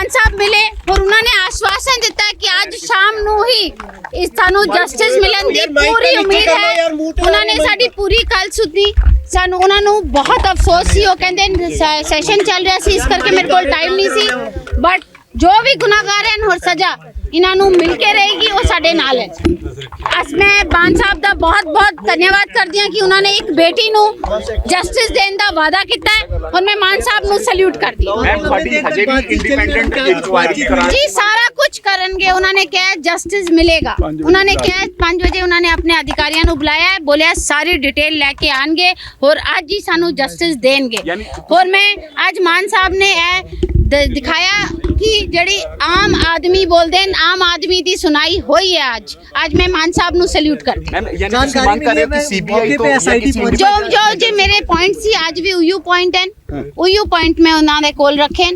ਮਾਨ ਸਾਹਿਬ ਮਿਲੇ ਔਰ ਉਹਨਾਂ ਨੇ ਆਸ਼ਵਾਸਨ ਦਿੱਤਾ ਕਿ ਅੱਜ ਸ਼ਾਮ ਨੂੰ ਹੀ ਇਸ ਸਾਨੂੰ ਜਸਟਿਸ ਮਿਲਣ ਦੀ ਪੂਰੀ ਉਮੀਦ ਹੈ। ਉਹਨਾਂ ਨੇ ਸਾਡੀ ਪੂਰੀ ਗੱਲ ਸੁਣੀ। ਸਾਨੂੰ ਉਹਨਾਂ ਨੂੰ ਬਹੁਤ ਅਫਸੋਸ ਸੀ ਉਹ ਕਹਿੰਦੇ ਸੈਸ਼ਨ ਚੱਲ ਰਿਹਾ ਸੀ ਇਸ ਕਰਕੇ ਮੇਰੇ ਕੋਲ ਟਾਈਮ ਨਹੀਂ ਸੀ। ਬਟ ਜੋ ਵੀ ਗੁਨਾਹਗਾਰ ਹਨ ਹੋਰ ਸਜ਼ਾ ਇਹਨਾਂ ਨੂੰ ਮਿਲ ਕੇ ਰਹੇਗੀ ਉਹ ਸਾਡੇ ਨਾਲ ਹੈ। ਅੱਜ ਮੈਂ ਬਾਨ ਸਾਹਿਬ ਦਾ ਬਹੁਤ ਬਹੁਤ ਧੰਨਵਾਦ ਕਰਦੀ ਹਾਂ ਕਿ ਉਹਨਾਂ ਨੇ ਇੱਕ ਬੇਟੀ ਨੂੰ ਜਸਟਿਸ ਦੇਣ ਦਾ ਵਾਅਦਾ ਕੀਤਾ ਹੈ ਔਰ ਮੈਂ ਮਾਨ ਸਾਹਿਬ ਨੂੰ ਸਲੂਟ ਕਰਦੀ ਹਾਂ। ਜੀ ਸਾਰਾ ਕੁਝ ਕਰਨਗੇ ਉਹਨਾਂ ਨੇ ਕਿਹਾ ਜਸਟਿਸ ਮਿਲੇਗਾ। ਉਹਨਾਂ ਨੇ ਕਿਹਾ 5 ਵਜੇ ਉਹਨਾਂ ਨੇ ਆਪਣੇ ਅਧਿਕਾਰੀਆਂ ਨੂੰ ਬੁਲਾਇਆ ਹੈ ਬੋਲਿਆ ਸਾਰੀ ਡਿਟੇਲ ਲੈ ਕੇ ਆਣਗੇ ਔਰ ਅੱਜ ਹੀ ਸਾਨੂੰ ਜਸਟਿਸ ਦੇਣਗੇ। ਔਰ ਮੈਂ ਅੱਜ ਮਾਨ ਸਾਹਿਬ ਨੇ ਇਹ ਦਿਖਾਇਆ ਕਿ ਜਿਹੜੀ ਆਮ ਆਦਮੀ ਬੋਲਦੇ ਨੇ ਆਮ ਆਦਮੀ ਦੀ ਸੁਣਾਈ ਹੋਈ ਹੈ ਅੱਜ ਅੱਜ ਮੈਂ ਮਾਨ ਸਾਹਿਬ ਨੂੰ ਸਲੂਟ ਕਰਦੀ ਹਾਂ। ਮੈਮ ਯਾਨੀ ਤੁਸੀਂ ਮੰਗ ਕਰ ਰਹੇ ਹੋ ਕਿ ਸੀਬੀਆਈ ਤੋਂ ਜਾਂ ਜੋ ਜੋ ਜੇ ਮੇਰੇ ਪੁਆਇੰਟ ਸੀ ਅੱਜ ਵੀ ਉਹੀਓ ਪੁਆਇੰਟ ਹਨ ਉਹੀਓ ਪੁਆਇੰਟ ਮੈਂ ਉਹਨਾਂ ਦੇ ਕੋਲ ਰੱਖੇ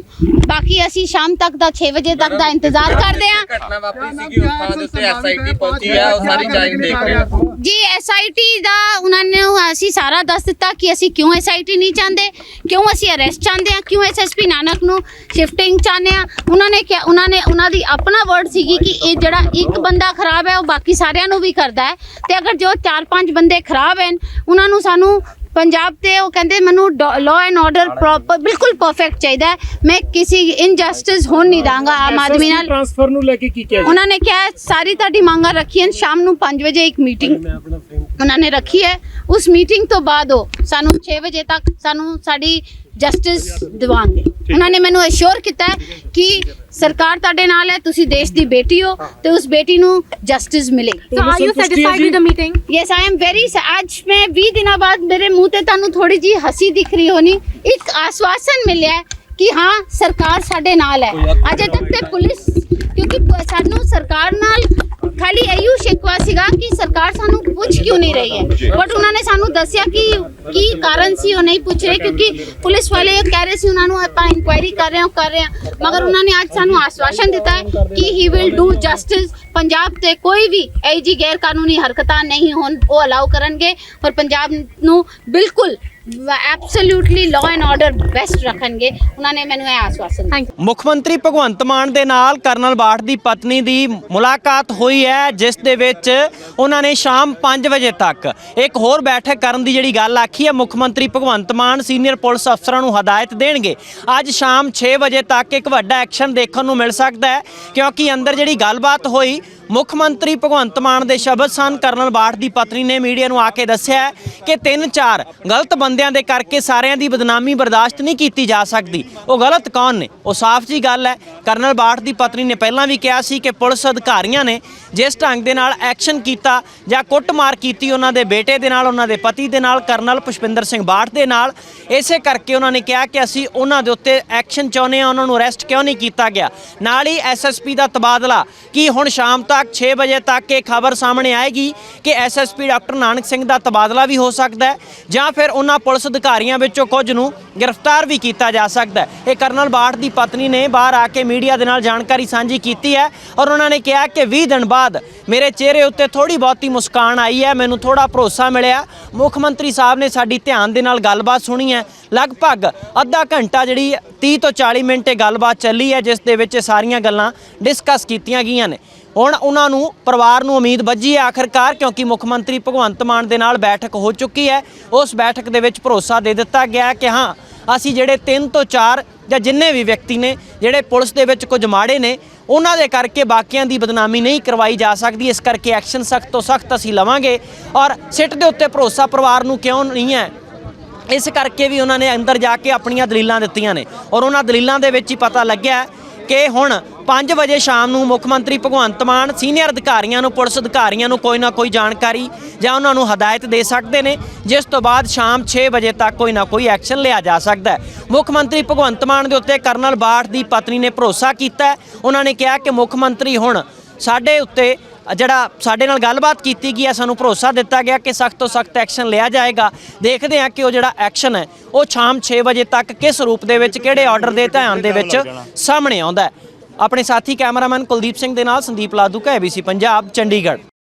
ਬਾਕੀ ਅਸੀਂ ਸ਼ਾਮ ਤੱਕ ਦਾ 6 ਵਜੇ ਤੱਕ ਦਾ ਇੰਤਜ਼ਾਰ ਕਰਦੇ ਹਾਂ। ਘਟਨਾ ਵਾਪਰੀ ਸੀਗੀ ਉਸ ਥਾਂ ਦੇ ਉੱਤੇ ਐਸਆਈਟੀ ਪਹੁੰਚੀ ਹੈ ਉਹ ਸਾਰੀ ਜਾਂਚ ਦੇਖ ਰਹੇ ਆ। ਜੀ ਐਸਆਈਟੀ ਦਾ ਉਹਨਾਂ ਨੇ ਅਸੀਂ ਸਾਰਾ ਦੱਸ ਦਿੱਤਾ ਕਿ ਅਸੀਂ ਕਿਉਂ ਐਸਆਈਟੀ ਨਹੀਂ ਚਾਹੁੰਦੇ ਕਿਉਂ ਅਸੀਂ ਅਰੈਸਟ ਚਾਹੁੰਦੇ ਹਾਂ ਕਿਉਂ ਐਸਐਸਪੀ ਨਾਨਕ ਨੂੰ ਸ਼ਿਫਟਿੰਗ ਚਾਹੁੰਦੇ ਹਾਂ। ਉਹਨਾਂ ਨੇ ਕਿਹਾ ਉਹਨਾਂ ਨੇ ਉਹਨਾਂ ਦੀ ਆਪਣਾ ਵਰਡ ਸੀਗੀ ਕਿ ਇਹ ਜਿਹੜਾ ਇੱਕ ਬੰਦਾ ਖਰਾਬ ਹੈ ਉਹ ਬਾਕੀ ਸਾਰਿਆਂ ਨੂੰ ਵੀ ਕਰਦਾ ਹੈ। ਤੇ ਅਗਰ ਜੋ 4-5 ਬੰਦੇ ਖਰਾਬ ਹਨ ਉਹਨਾਂ ਨੂੰ ਸਾਨੂੰ ਪੰਜਾਬ ਤੇ ਉਹ ਕਹਿੰਦੇ ਮੈਨੂੰ ਲਾਅ ਐਂਡ ਆਰਡਰ ਪ੍ਰੋਪਰ ਬਿਲਕੁਲ ਪਰਫੈਕਟ ਚਾਹੀਦਾ ਹੈ। ਮੈਂ ਕਿਸੇ ਇਨਜਸਟਿਸ ਹੋਣ ਨਹੀਂ ਦਾਂਗਾ ਆਮ ਆਦਮੀ ਨਾਲ। ਟ੍ਰਾਂਸਫਰ ਨੂੰ ਲੈ ਕੇ ਕੀ ਕਿਹਾ ਉਹਨਾਂ ਨੇ ਕਿਹਾ ਸਾਰੀ ਤੁਹਾਡੀ ਮੰਗਾਂ ਰੱਖੀਆਂ ਸ਼ਾਮ ਨੂੰ 5 ਵਜੇ ਇੱਕ ਮੀਟਿੰਗ ਉਹਨਾਂ ਨੇ ਰੱਖੀ ਹੈ। ਉਸ ਮੀਟਿੰਗ ਤੋਂ ਬਾਅਦ ਉਹ ਸਾਨੂੰ 6 ਵਜੇ ਤੱਕ ਸਾਨੂੰ ਸਾਡੀ ਜਸਟਿਸ ਦਿਵਾਉਣਗੇ ਉਹਨਾਂ ਨੇ ਮੈਨੂੰ ਅਸ਼ੋਰ ਕੀਤਾ ਹੈ ਕਿ ਸਰਕਾਰ ਤੁਹਾਡੇ ਨਾਲ ਹੈ ਤੁਸੀਂ ਦੇਸ਼ ਦੀ ਬੇਟੀ ਹੋ ਤੇ ਉਸ ਬੇਟੀ ਨੂੰ ਜਸਟਿਸ ਮਿਲੇਗੀ। So, are you satisfied with the meeting? Yes I am very ਅੱਜ ਮੈਂ 20 ਦਿਨਾਂ ਬਾਅਦ ਮੇਰੇ ਮੂੰਹ ਤੇ ਤੁਹਾਨੂੰ ਥੋੜੀ ਜੀ ਹਸੀ ਦਿਖ ਰਹੀ ਹੋਣੀ। ਇੱਕ ਆਸ਼ਵਾਸਨ ਮਿਲਿਆ ਹੈ ਕਿ ਹਾਂ ਸਰਕਾਰ ਸਾਡੇ ਨਾਲ ਹੈ। ਅਜੇ ਤੱਕ ਤੇ ਪੁਲਿਸ ਕਿਉਂਕਿ ਸਾਨੂੰ ਸਰਕਾਰ ਨਾਲ ਖਾਲੀ ਇਹੋ ਸ਼ਿਕਵਾ ਸੀਗਾ ਕਿ ਸਰਕਾਰ ਸਾਨੂੰ ਪੁੱਛ ਕਿਉਂ ਨਹੀਂ ਰਹੀ ਹੈ। ਬਟ ਉਹਨਾਂ ਨੇ ਸਾਨੂੰ ਦੱਸਿਆ ਕਿ ਕੀ ਕਾਰਨ ਸੀ ਉਹ ਨਹੀਂ ਪੁੱਛ ਰਹੇ ਕਿਉਂਕਿ ਪੁਲਿਸ ਵਾਲੇ ਕਹਿ ਰਹੇ ਸੀ ਉਹਨਾਂ ਨੂੰ ਆਪਾਂ ਇਨਕੁਆਇਰੀ ਕਰ ਰਹੇ ਹਾਂ ਕਰ ਰਹੇ ਹਾਂ। ਮਗਰ ਉਹਨਾਂ ਨੇ ਅੱਜ ਸਾਨੂੰ ਆਸ਼ਵਾਸਨ ਦਿੱਤਾ ਹੈ ਕਿ he will do justice Punjab ਤੇ ਕੋਈ ਵੀ ਜਿਹੀ ਗੈਰ ਕਾਨੂੰਨੀ ਹਰਕਤਾਂ ਨਹੀਂ ਹੋਣ ਉਹ ਅਲਾਉ ਕਰਨਗੇ। ਔਰ ਪੰਜਾਬ ਨੂੰ ਬਿਲਕੁਲ absolutely law and order best ਰੱਖਣਗੇ ਉਹਨਾਂ ਨੇ ਮੈਨੂੰ ਇਹ ਆਸ਼ਵਾਸਨ ਦਿੱਤਾ ਮੁੱਖ ਮੰਤਰੀ ਭਗਵੰਤ ਮਾਨ ਦੇ ਨਾਲ ਕਰਨਲ ਬਾਠ ਦੀ ਪਤਨੀ ਦੀ ਮੁਲਾਕਾਤ ਹੋਈ ਹੈ ਜਿਸ ਦੇ ਵਿੱਚ ਉਹਨਾਂ ਨੇ ਸ਼ਾਮ 5 ਵਜੇ ਤੱਕ ਇੱਕ ਹੋਰ ਬੈਠਕ ਕਰਨ ਦੀ ਜਿਹੜੀ ਗੱਲ ਆਖੀ ਹੈ ਮੁੱਖ ਮੰਤਰੀ ਭਗਵੰਤ ਮਾਨ ਸੀਨੀਅਰ ਪੁਲਿਸ ਅਫਸਰਾਂ ਨੂੰ ਹਦਾਇਤ ਦੇਣਗੇ। ਅੱਜ ਸ਼ਾਮ 6 ਵਜੇ ਤੱਕ ਇੱਕ ਵੱਡਾ ਐਕਸ਼ਨ ਦੇਖਣ ਨੂੰ ਮਿਲ ਸਕਦਾ ਹੈ ਕਿਉਂਕਿ ਅੰਦਰ ਜਿਹੜੀ ਗੱਲਬਾਤ ਹੋਈ ਮੁੱਖ ਮੰਤਰੀ ਭਗਵੰਤ ਮਾਨ ਦੇ ਸ਼ਬਦ ਸਨ। ਕਰਨਲ ਬਾਠ ਦੀ ਪਤਨੀ ਨੇ ਮੀਡੀਆ ਨੂੰ ਆ ਕੇ ਦੱਸਿਆ ਕਿ ਤਿੰਨ ਚਾਰ ਗਲਤ ਬੰਦਿਆਂ ਦੇ ਕਰਕੇ ਸਾਰਿਆਂ ਦੀ ਬਦਨਾਮੀ ਬਰਦਾਸ਼ਤ ਨਹੀਂ ਕੀਤੀ ਜਾ ਸਕਦੀ। ਉਹ ਗਲਤ ਕੌਣ ਨੇ? ਉਹ ਸਾਫ਼ ਜੀ ਗੱਲ ਹੈ। ਕਰਨਲ ਬਾਠ ਦੀ ਪਤਨੀ ਨੇ ਪਹਿਲਾਂ ਵੀ ਕਿਹਾ ਸੀ ਕਿ ਪੁਲਿਸ ਅਧਿਕਾਰੀਆਂ ਨੇ ਜਿਸ ਢੰਗ ਦੇ ਨਾਲ ਐਕਸ਼ਨ ਕੀਤਾ ਜਾਂ ਕੁੱਟਮਾਰ ਕੀਤੀ ਉਹਨਾਂ ਦੇ ਬੇਟੇ ਦੇ ਨਾਲ, ਉਹਨਾਂ ਦੇ ਪਤੀ ਦੇ ਨਾਲ, ਕਰਨਲ ਪੁਸ਼ਪਿੰਦਰ ਸਿੰਘ ਬਾਠ ਦੇ ਨਾਲ, ਇਸੇ ਕਰਕੇ ਉਹਨਾਂ ਨੇ ਕਿਹਾ ਕਿ ਅਸੀਂ ਉਹਨਾਂ ਦੇ ਉੱਤੇ ਐਕਸ਼ਨ ਚਾਹੁੰਦੇ ਹਾਂ, ਉਹਨਾਂ ਨੂੰ ਅਰੈਸਟ ਕਿਉਂ ਨਹੀਂ ਕੀਤਾ ਗਿਆ? ਨਾਲ ਹੀ ਐਸਐਸਪੀ ਦਾ ਤਬਾਦਲਾ, ਕੀ ਹੁਣ ਸ਼ਾਮ ਤੱਕ ਤੱਕ 6 ਵਜੇ ਤੱਕ ਇਹ ਖਬਰ ਸਾਹਮਣੇ ਆਏਗੀ ਕਿ ਐਸਐਸਪੀ ਡਾਕਟਰ ਨਾਨਕ ਸਿੰਘ ਦਾ ਤਬਾਦਲਾ ਵੀ ਹੋ ਸਕਦਾ ਹੈ ਜਾਂ ਫਿਰ ਉਹਨਾਂ ਪੁਲਿਸ ਅਧਿਕਾਰੀਆਂ ਵਿੱਚੋਂ ਕੁਝ ਨੂੰ ਗ੍ਰਿਫਤਾਰ ਵੀ ਕੀਤਾ ਜਾ ਸਕਦਾ ਹੈ। ਇਹ ਕਰਨਲ ਬਾਠ ਦੀ ਪਤਨੀ ਨੇ ਬਾਹਰ ਆ ਕੇ ਮੀਡੀਆ ਦੇ ਨਾਲ ਜਾਣਕਾਰੀ ਸਾਂਝੀ ਕੀਤੀ ਹੈ ਔਰ ਉਹਨਾਂ ਨੇ ਕਿਹਾ ਕਿ 20 ਦਿਨ ਬਾਅਦ ਮੇਰੇ ਚਿਹਰੇ ਉੱਤੇ ਥੋੜੀ ਬਹੁਤੀ ਮੁਸਕਾਨ ਆਈ ਹੈ, ਮੈਨੂੰ ਥੋੜਾ ਭਰੋਸਾ ਮਿਲਿਆ। ਮੁੱਖ ਮੰਤਰੀ ਸਾਹਿਬ ਨੇ ਸਾਡੀ ਧਿਆਨ ਦੇ ਨਾਲ ਗੱਲਬਾਤ ਸੁਣੀ ਹੈ। ਲਗਭਗ ਅੱਧਾ ਘੰਟਾ ਜਿਹੜੀ 30 ਤੋਂ 40 ਮਿੰਟ ਇਹ ਗੱਲਬਾਤ ਚੱਲੀ ਹੈ, ਜਿਸ ਦੇ ਵਿੱਚ ਇਹ ਸਾਰੀਆਂ ਗੱਲਾਂ ਡਿਸਕਸ ਕੀਤੀਆਂ ਗਈਆਂ ਨੇ। ਹੁਣ ਉਹਨਾਂ ਨੂੰ, ਪਰਿਵਾਰ ਨੂੰ ਉਮੀਦ ਵੱਜੀ ਹੈ ਆਖਰਕਾਰ, ਕਿਉਂਕਿ ਮੁੱਖ ਮੰਤਰੀ ਭਗਵੰਤ ਮਾਨ ਦੇ ਨਾਲ ਬੈਠਕ ਹੋ ਚੁੱਕੀ ਹੈ। ਉਸ ਬੈਠਕ ਦੇ ਵਿੱਚ ਭਰੋਸਾ ਦੇ ਦਿੱਤਾ ਗਿਆ ਕਿ ਹਾਂ, ਅਸੀਂ ਜਿਹੜੇ 3 ਤੋਂ 4 ਜਾਂ ਜਿੰਨੇ ਵੀ ਵਿਅਕਤੀ ਨੇ, ਜਿਹੜੇ ਪੁਲਿਸ ਦੇ ਵਿੱਚ ਕੁਝ ਮਾੜੇ ਨੇ, ਉਹਨਾਂ ਦੇ ਕਰਕੇ ਬਾਕੀਆਂ ਦੀ ਬਦਨਾਮੀ ਨਹੀਂ ਕਰਵਾਈ ਜਾ ਸਕਦੀ। ਇਸ ਕਰਕੇ ਐਕਸ਼ਨ ਸਖਤ ਤੋਂ ਸਖਤ ਅਸੀਂ ਲਵਾਂਗੇ ਔਰ ਸਿੱਟ ਦੇ ਉੱਤੇ ਭਰੋਸਾ ਪਰਿਵਾਰ ਨੂੰ ਕਿਉਂ ਨਹੀਂ ਹੈ? ਇਸ ਕਰਕੇ ਵੀ ਉਹਨਾਂ ਨੇ ਅੰਦਰ ਜਾ ਕੇ ਆਪਣੀਆਂ ਦਲੀਲਾਂ ਦਿੱਤੀਆਂ ਨੇ ਔਰ ਉਹਨਾਂ ਦਲੀਲਾਂ ਦੇ ਵਿੱਚ ਹੀ ਪਤਾ ਲੱਗਿਆ ਕਿ ਹੁਣ 5 ਵਜੇ ਸ਼ਾਮ ਨੂੰ ਮੁੱਖ ਮੰਤਰੀ ਭਗਵੰਤ ਮਾਨ ਸੀਨੀਅਰ ਅਧਿਕਾਰੀਆਂ ਨੂੰ, ਪੁਲਿਸ ਅਧਿਕਾਰੀਆਂ ਨੂੰ ਕੋਈ ਨਾ ਕੋਈ ਜਾਣਕਾਰੀ ਜਾਂ ਉਹਨਾਂ ਨੂੰ ਹਦਾਇਤ ਦੇ ਸਕਦੇ ਨੇ, ਜਿਸ ਤੋਂ ਬਾਅਦ ਸ਼ਾਮ 6 ਵਜੇ ਤੱਕ ਕੋਈ ਨਾ ਕੋਈ ਐਕਸ਼ਨ ਲਿਆ ਜਾ ਸਕਦਾ ਹੈ। ਮੁੱਖ ਮੰਤਰੀ ਭਗਵੰਤ ਮਾਨ ਦੇ ਉੱਤੇ ਕਰਨਲ ਬਾਠ ਦੀ ਪਤਨੀ ਨੇ ਭਰੋਸਾ ਕੀਤਾ ਉਹਨਾਂ ਨੇ ਕਿਹਾ ਕਿ ਮੁੱਖ ਮੰਤਰੀ ਹੁਣ ਸਾਡੇ ਉੱਤੇ ਜਿਹੜਾ ਸਾਡੇ ਨਾਲ ਗੱਲਬਾਤ ਕੀਤੀ ਗਈ ਹੈ, ਸਾਨੂੰ ਭਰੋਸਾ ਦਿੱਤਾ ਗਿਆ ਕਿ ਸਖਤ ਤੋਂ ਸਖਤ ਐਕਸ਼ਨ ਲਿਆ ਜਾਏਗਾ। ਦੇਖਦੇ ਹਾਂ ਕਿ ਉਹ ਜਿਹੜਾ ਐਕਸ਼ਨ ਹੈ, ਉਹ ਸ਼ਾਮ 6 ਵਜੇ ਤੱਕ ਕਿਸ ਰੂਪ ਦੇ ਵਿੱਚ, ਕਿਹੜੇ ਆਰਡਰ ਦੇ ਧਿਆਨ ਦੇ ਵਿੱਚ ਸਾਹਮਣੇ ਆਉਂਦਾ ਹੈ। ਆਪਣੇ ਸਾਥੀ ਕੈਮਰਾਮੈਨ ਕੁਲਦੀਪ ਸਿੰਘ ਦੇ ਨਾਲ ਸੰਦੀਪ ਲਾਦੂ ਕਾ ABC ਪੰਜਾਬ, ਚੰਡੀਗੜ੍ਹ।